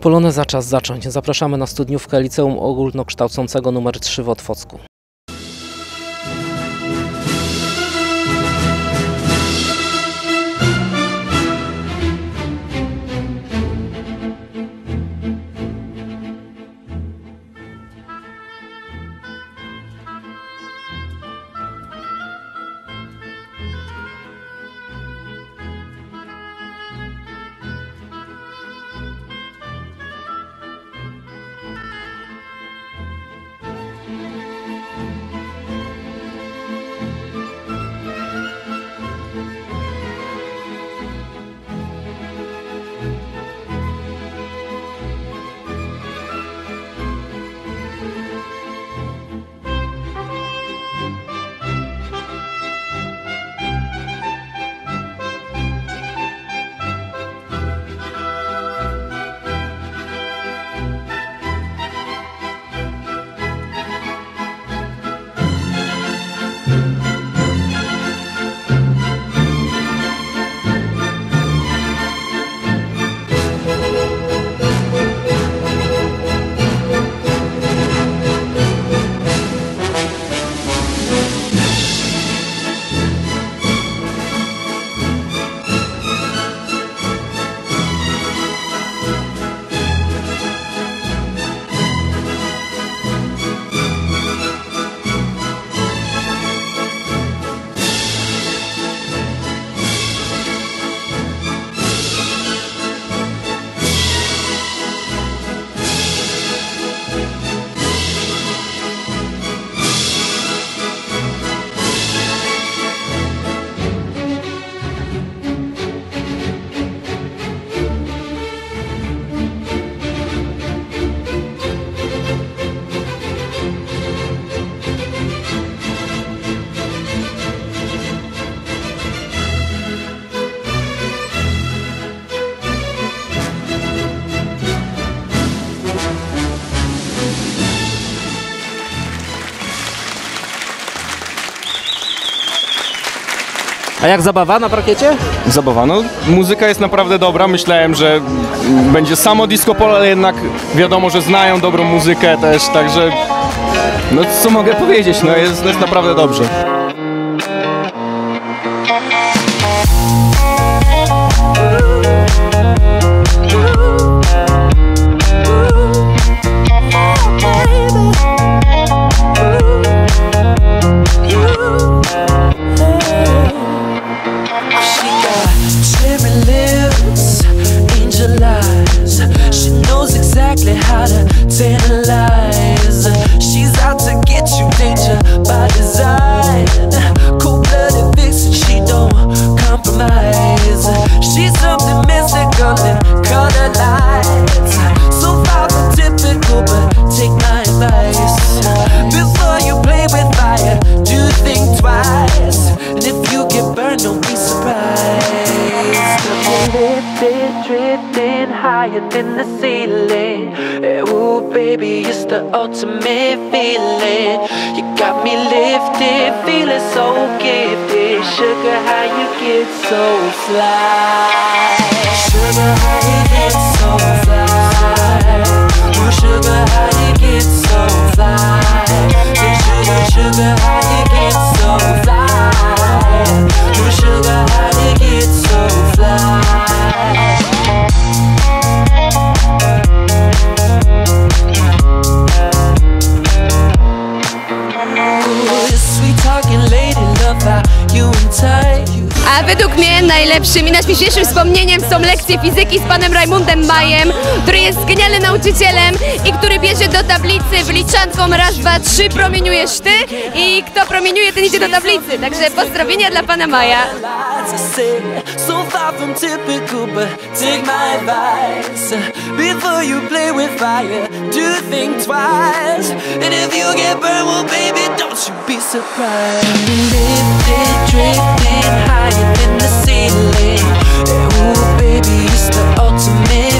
Poloneza czas zacząć. Zapraszamy na studniówkę Liceum Ogólnokształcącego nr 3 w Otwocku. A jak zabawa na parkiecie? Zabawa. No, muzyka jest naprawdę dobra. Myślałem, że będzie samo disco polo, ale jednak wiadomo, że znają dobrą muzykę też, także no co mogę powiedzieć, no jest, jest naprawdę dobrze. To tantalize. She's out to get you, danger by design. Cold blooded vixen, she don't compromise. She's something mystical in color lights. So far from typical, but take my advice. Before you play with fire, do think twice. And if you get burned, don't be surprised. Lifted, drifting higher than the ceiling. Ooh, baby, it's the ultimate feeling. You got me lifted, feeling so gifted. Sugar, how you get so fly? Sugar, how you get so fly? Ooh, sugar, how you get so fly? Sugar, sugar, how you get so fly? Według mnie najlepszym i najśmieszniejszym wspomnieniem są lekcje fizyki z panem Rajmundem Majem, który jest genialnym nauczycielem i który bierze do tablicy wliczanką raz, dwa, trzy promieniujesz ty i kto promieniuje, ten idzie do tablicy. Także pozdrowienia dla pana Maja. Far from typical, but take my advice. Before you play with fire, do think twice. And if you get burned, well baby, don't you be surprised. Lifted, drifting higher than the ceiling. Ooh baby, it's the ultimate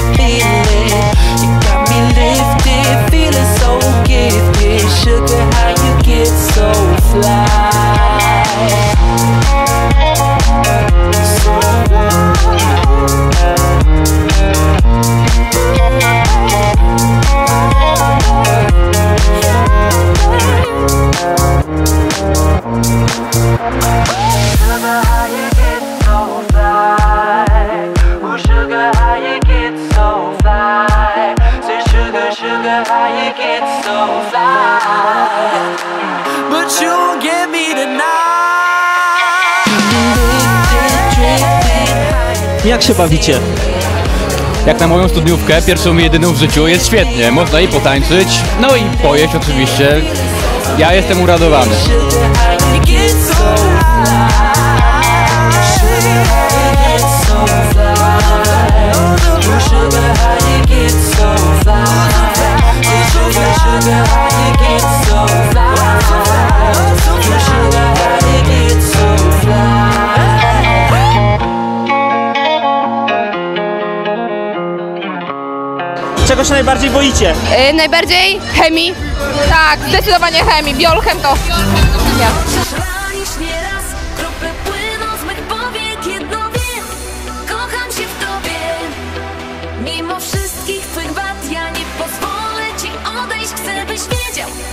Jak się bawicie? Jak na moją studniówkę, pierwszą i jedyną w życiu, jest świetnie. Można i potańczyć, no i pojeść oczywiście. Ja jestem uradowany. Czego się najbardziej boicie? Yy, najbardziej chemii. Tak, zdecydowanie chemii. Biolchem to.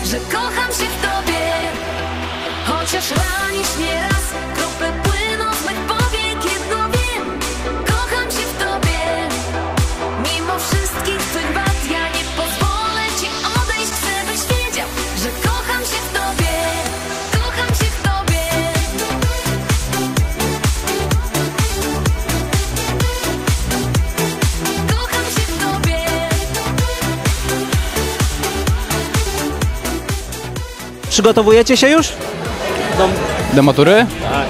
że kocham się w tobie. Chociaż ranisz nieraz przygotowujecie się już? Do, do matury? Tak.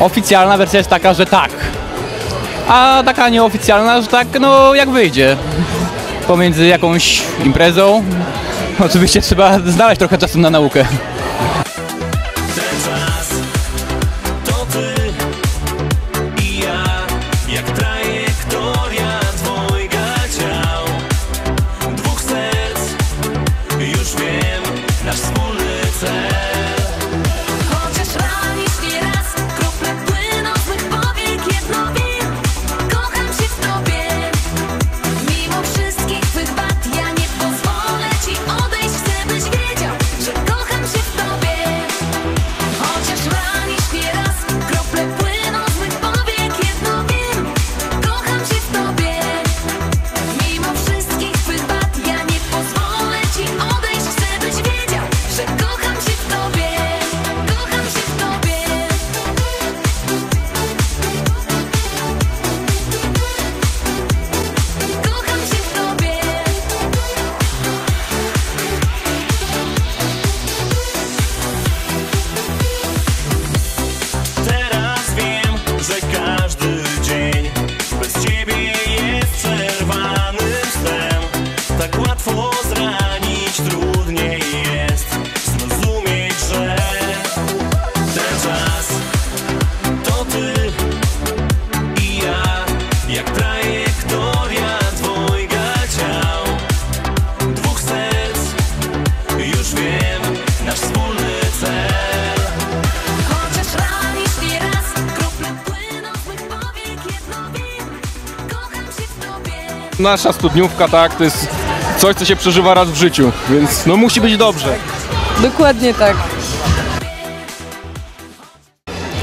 Oficjalna wersja jest taka, że tak. A taka nieoficjalna, że tak, no jak wyjdzie. Pomiędzy jakąś imprezą. Oczywiście trzeba znaleźć trochę czasu na naukę. sand. nasza studniówka, tak, to jest coś, co się przeżywa raz w życiu, więc no musi być dobrze. Dokładnie tak.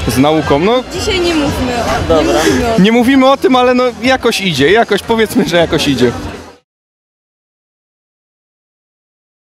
Z nauką, no Dzisiaj nie mówmy o, nie nie mówimy o tym, ale no jakoś idzie, jakoś powiedzmy, że jakoś idzie.